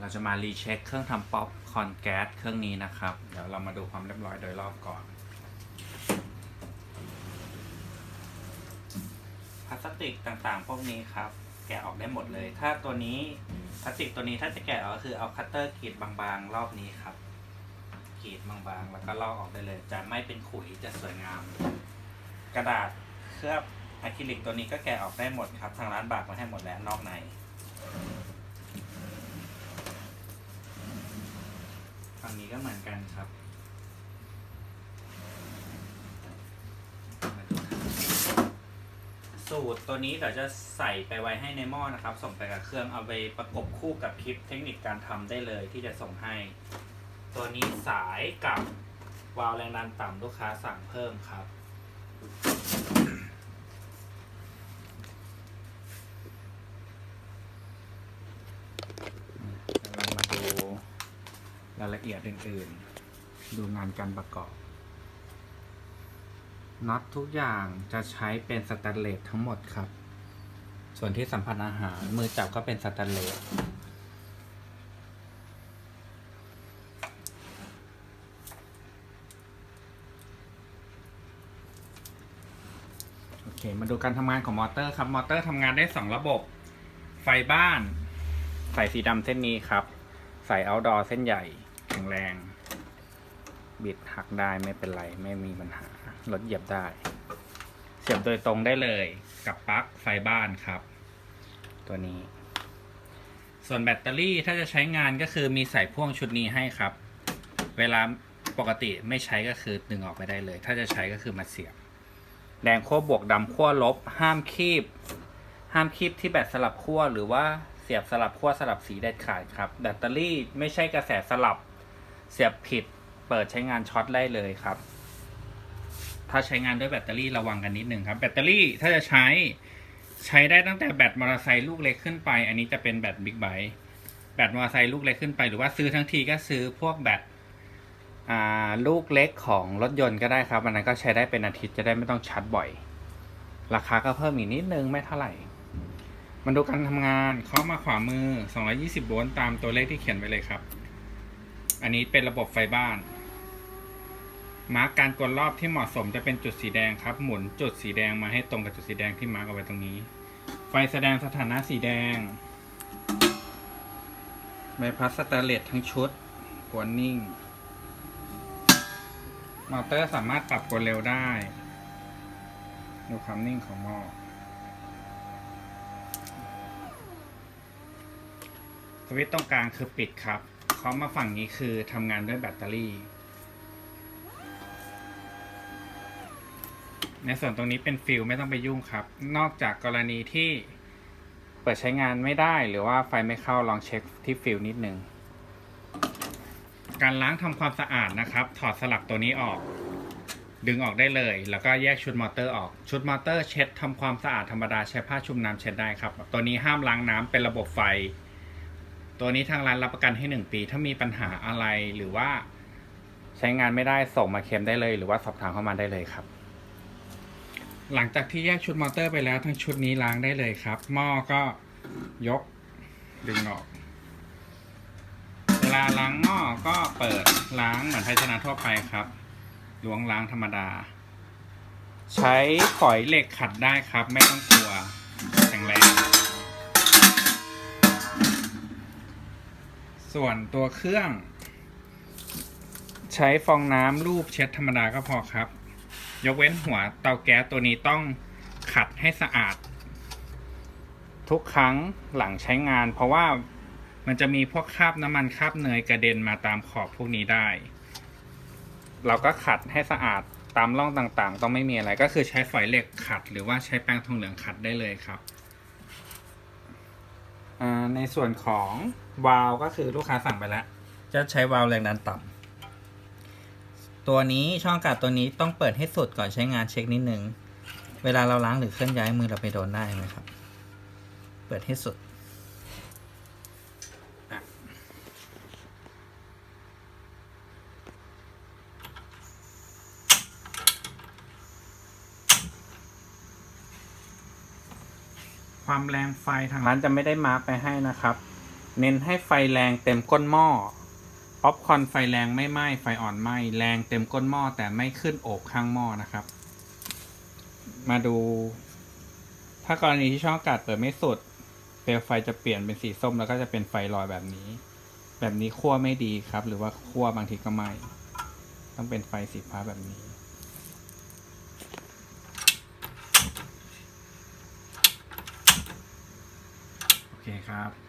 เราจะมารีเช็คเครื่องทำป๊อปคอนแก๊สเครื่องนี้นะครับ เดี๋ยวเรามาดูความเรียบร้อยโดยรอบก่อน พลาสติกต่างๆ พวกนี้ครับ แกะออกได้หมดเลย ถ้าตัวนี้พลาสติกตัวนี้ถ้าจะแกะออกก็คือเอาคัตเตอร์กรีดบางๆ รอบนี้ครับกรีดบางๆ แล้วก็ลอกออกได้เลย จะไม่เป็นขุยจะสวยงาม กระดาษเคลือบอะคริลิกตัวนี้ก็แกะออกได้หมดครับ ทางร้านบากมาให้หมดแล้วนอกใน ฝั่ง นี้ก็เหมือนกันครับสูตรตัวนี้เดี๋ยวจะใส่ไปไว้ให้ในหม้อนะครับ ส่งไปกับเครื่องเอาไปประกบคู่กับคลิปเทคนิคการทำได้เลยที่จะส่งให้ ตัวนี้สายกับวาล์วแรงดันต่ำลูกค้าสั่งเพิ่มครับ เรามาดู รายละเอียดอื่นๆ ดูงานการประกอบน็อตทุกอย่างจะใช้เป็นสแตนเลสทั้งหมดครับ ส่วนที่สัมผัสอาหารมือจับก็เป็นสแตนเลสโอเค มาดูการทำงานของมอเตอร์ครับ มอเตอร์ทำงานได้ 2 ระบบ ไฟบ้าน สายสีดำเส้นนี้ครับ สาย outdoor เส้นใหญ่แข็งแรง บิดหักได้ไม่เป็นไร ไม่มีปัญหารถเหยียบได้ เสียบโดยตรงได้เลยกับปลั๊กไฟบ้านครับ ตัวนี้ ส่วนแบตเตอรี่ถ้าจะใช้งานก็คือมีสายพ่วงชุดนี้ให้ครับ เวลาปกติไม่ใช้ก็คือดึงออกไปได้เลย ถ้าจะใช้ก็คือมาเสียบ แดงขั้วบวกดำขั้วลบ ห้ามคีบ ห้ามคีบที่แบตสลับขั้วหรือว่า เสียบสลับขั้วสลับสีเด็ดขาดครับ แบตเตอรี่ไม่ใช่กระแสสลับ เสียบผิด เปิดใช้งานช็อตได้เลยครับ ถ้าใช้งานด้วยแบตเตอรี่ระวังกันนิดหนึ่งครับ แบตเตอรี่ถ้าจะใช้ใช้ได้ตั้งแต่แบตมอเตอร์ไซค์ลูกเล็กขึ้นไป อันนี้จะเป็นแบตบิ๊กไบค์ แบตมอเตอร์ไซค์ลูกเล็กขึ้นไป หรือว่าซื้อทั้งทีก็ซื้อพวกแบตลูกเล็กของรถยนต์ก็ได้ครับอันนั้นก็ใช้ได้เป็นอาทิตย์จะได้ไม่ต้องชาร์จบ่อย ราคาก็เพิ่มอีกนิดนึงไม่เท่าไหร่ มาดูการทำงานเคาะมาขวามือ 220 โวลต์ตามตัวเลขที่เขียนไว้เลยครับ อันนี้เป็นระบบไฟบ้าน มาร์กการกดรอบที่เหมาะสมจะเป็นจุดสีแดงครับ หมุนจุดสีแดงมาให้ตรงกับจุดสีแดงที่มาร์กเอาไว้ตรงนี้ ไฟแสดงสถานะสีแดงใบพัดสแตเลสทั้งชุดกวนนิ่ง มอเตอร์สามารถปรับกดเร็วได้ ดูความนิ่งของหม้อ สวิตช์ตรงกลางคือปิดครับเคามาฝั่งนี้คือทำงานด้วยแบตเตอรี่ ในส่วนตรงนี้เป็นฟิลไม่ต้องไปยุ่งครับ นอกจากกรณีที่เปิดใช้งานไม่ได้หรือว่าไฟไม่เข้าลองเช็คที่ฟิลนิดนึง การล้างทำความสะอาดนะครับ ถอดสลักตัวนี้ออก ดึงออกได้เลย แล้วก็แยกชุดมอเตอร์ออก ชุดมอเตอร์เช็ดทำความสะอาดธรรมดาใช้ผ้าชุบน้ำเช็ดได้ครับ ตัวนี้ห้ามล้างน้ำเป็นระบบไฟ ตัวนี้ทางร้านรับประกันให้ 1 ปี ถ้ามีปัญหาอะไรหรือว่าใช้งานไม่ได้ส่งมาเคลมได้เลย หรือว่าสอบถามเข้ามาได้เลยครับ หลังจากที่แยกชุดมอเตอร์ไปแล้วทั้งชุดนี้ล้างได้เลยครับ หม้อก็ยกดึงออก เวลาล้างหม้อก็เปิดล้างเหมือนภาชนะทั่วไปครับล้วงล้างธรรมดา ใช้ฝอยเหล็กขัดได้ครับ ไม่ต้องกลัวแข็งแรง ส่วนตัวเครื่อง ใช้ฟองน้ำรูปเช็ดธรรมดาก็พอครับ ยกเว้นหัวเตาแก๊สตัวนี้ต้องขัดให้สะอาด ทุกครั้งหลังใช้งาน เพราะว่ามันจะมีพวกคราบน้ำมันคราบเนยกระเด็นมาตามขอบพวกนี้ได้ เราก็ขัดให้สะอาดตามร่องต่างๆ ต้องไม่มีอะไรก็คือใช้ฝอยเหล็กขัด หรือว่าใช้แป้งทองเหลืองขัดได้เลยครับ ในส่วนของวาลก็คือลูกค้าสั่งไปแล้ว จะใช้วาลแรงดันต่ำตัวนี้ช่องอากาศตัวนี้ต้องเปิดให้สุดก่อนใช้งานเช็คนิดนึง เวลาเราล้างหรือเคลื่อนย้ายมือเราไปโดนได้ไหมครับ เปิดให้สุด ความแรงไฟทางร้านจะไม่ได้มาร์กไปให้นะครับ เน้นให้ไฟแรงเต็มก้นหม้อป๊อปคอนไฟแรงไม่ไหม้ไฟอ่อนไหม้แรงเต็มก้นหม้อแต่ไม่ขึ้นโอบข้างหม้อนะครับ มาดู ถ้ากรณีที่ช่องอากาศเปิดไม่สุดเปลวไฟจะเปลี่ยนเป็นสีส้มแล้วก็จะเป็นไฟลอยแบบนี้ แบบนี้คั่วไม่ดีครับ หรือว่าคั่วบางทีก็ไหม้ต้องเป็นไฟสีฟ้าแบบนี้ เคครับ